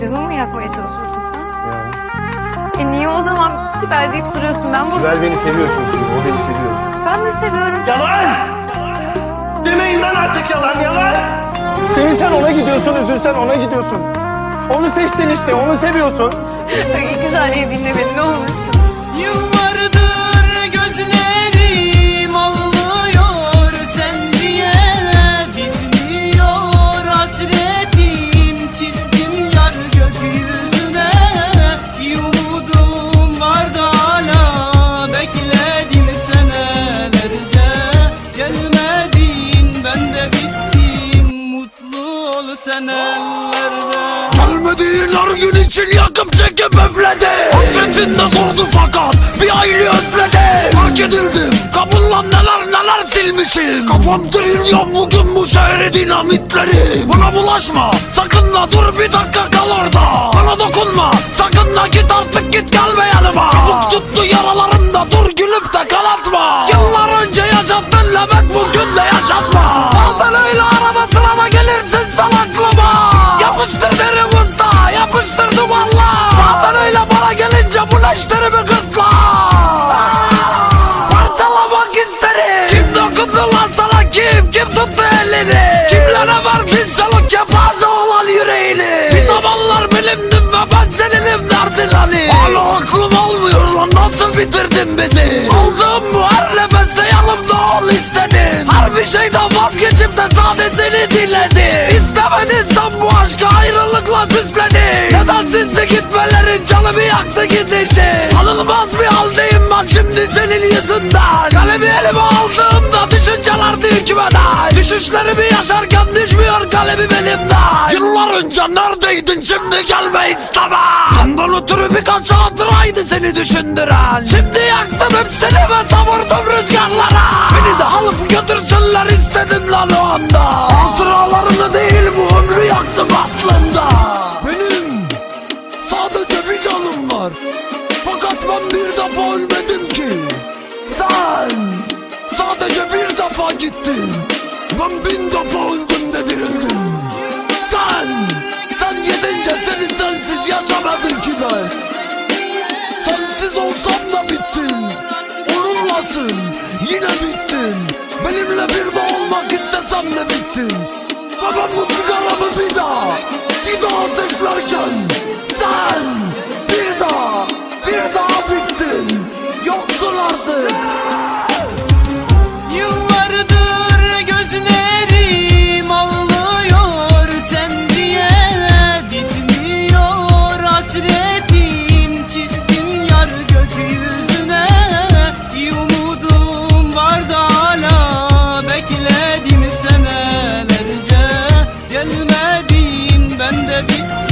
Canımı mı yakmaya çalışıyorsun sen? Ya. E niye o zaman Sibel deyip duruyorsun? Ben bu... Sibel beni seviyor çünkü. O beni seviyor. Ben de seviyorum. Yalan! Demeyin lan artık yalan yalan! Senin sen ona gidiyorsun, üzülsen ona gidiyorsun. Onu seçtin işte, onu seviyorsun. Ay, İki saniye dinle beni ne olursun. Ol sen ellerde Gelmediğin her gün için yakıp çekip öfledi. Hasretinde sordu fakat bir aile özledi. Fark edildim kapılan neler neler silmişim. Kafam trilyon bugün bu şehri dinamitleri. Bana bulaşma. Sakın da dur bir dakika kal orada. Bana dokunma. Sakın da git artık git gelme Dokundu lan sana kim? Kim tuttu elini Kimlere verdin sen derdin hani Hala aklım almıyor lan nasıl bitirdin bizi Aldığım bu her nefeste yanımda ol istedim. Her bir şeyden vazgeçip de sade seni diledim. İstemedin sen bu aşkı ayrılıkla süsledin Nedensizdi gitmelerin canımı yaktı gidişin. Tanınmaz bir haldeyim bak şimdi senin yüzünden. Kalemi elime aldığımda düşünceler hükmeder Düşüşlerimi yaşarken düşmüyor kalemim elimden Yıllar önce neredeydin şimdi gelme istemem Senden ötürü birkaç hatıraydı seni düşündüren. Şimdi yaktım hepsini ve savurdum rüzgarlara. Beni de alıp götürsünler istedim lan o anda. Hatıralarını değil bu ömrü yaktım aslında. Benim sadece bir canım var. Fakat ben bir defa ölmedim ki. Sen sadece bir defa gittin Ben bin defa öldüm dirildim. Sen, sen gidince seni sensiz yaşamadım ki ben. Sensiz olsam da bittin Onunlasın yine bittin. Benimle bir de olmak istesem de bittin. Ben bu sigaramı bir daha Bir daha ateşlerken Sen bir daha bir daha bittin baby.